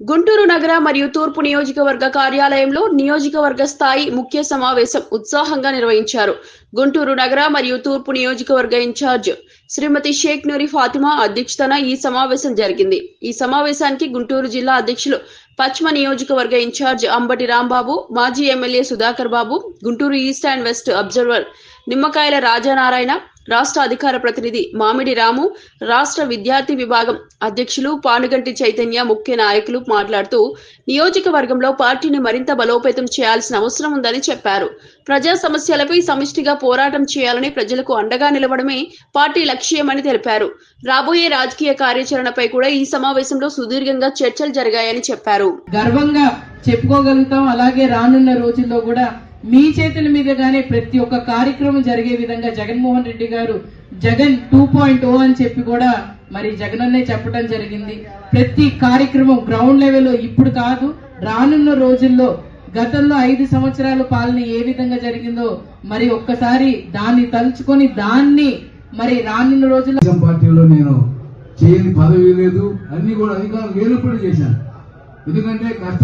గుంటూరు నగర మరియు తూర్పు నియోజకవర్గ కార్యాలయంలో నియోజకవర్గ స్థాయి ముఖ్య సమావేశం ఉత్సాహంగా నిర్వహించారు. గుంటూరు నగర మరియు తూర్పు నియోజకవర్గ ఇన్ఛార్జ్ శ్రీమతి షేక్ నూరి ఫాతిమా అధ్యక్షతన ఈ సమావేశం జరిగింది. ఈ సమావేశానికి గుంటూరు జిల్లా అధ్యక్షులు పశ్చిమ నియోజకవర్గ ఇన్ఛార్జ్ అంబటి రాంబాబు మాజీ MLA Sudhakar Babu Guntur east and west observer Nimmakayala Rajanarayana రాష్ట్ర అధికార ప్రతినిధి మామిడి రాము రాష్ట్ర విద్యార్థి విభాగం అధ్యక్షులు పానుగంటి చైతన్య ముఖ్య నాయకులు మాట్లాడుతూ నియోజకవర్గంలో పార్టీని మరింత బలోపేతం చేయాల్సిన అవసరం ఉందని చెప్పారు. ప్రజా సమస్యలపై సమిష్టిగా పోరాటం చేయాలని ప్రజలకు అండగా నిలవడమే పార్టీ లక్ష్యమని తెలిపారు. రాబోయే రాజకీయ కార్యాచరణపై కూడా ఈ సమావేశంలో సుదీర్ఘంగా చర్చలు జరిగాయని చెప్పారు. గర్వంగా చెప్పుకోగలుగుతాం. అలాగే రానున్న రోజుల్లో కూడా మీ చేతుల మీదుగానే ప్రతి ఒక్క కార్యక్రమం జరిగే విధంగా జగన్మోహన్ రెడ్డి గారు జగన్ టూ పాయింట్ ఓ అని చెప్పి కూడా మరి జగనన్నే చెప్పడం జరిగింది. ప్రతి కార్యక్రమం గ్రౌండ్ లెవెల్లో ఇప్పుడు కాదు రానున్న రోజుల్లో గతంలో ఐదు సంవత్సరాల పాలన ఏ విధంగా జరిగిందో మరి ఒక్కసారి దాన్ని తలుచుకొని దాన్ని మరి రానున్న రోజుల్లో పార్టీలో నేను చేయని పదవి లేదు అన్ని కూడా అధికారం లేనప్పుడు చేశాను ఎందుకంటే కష్ట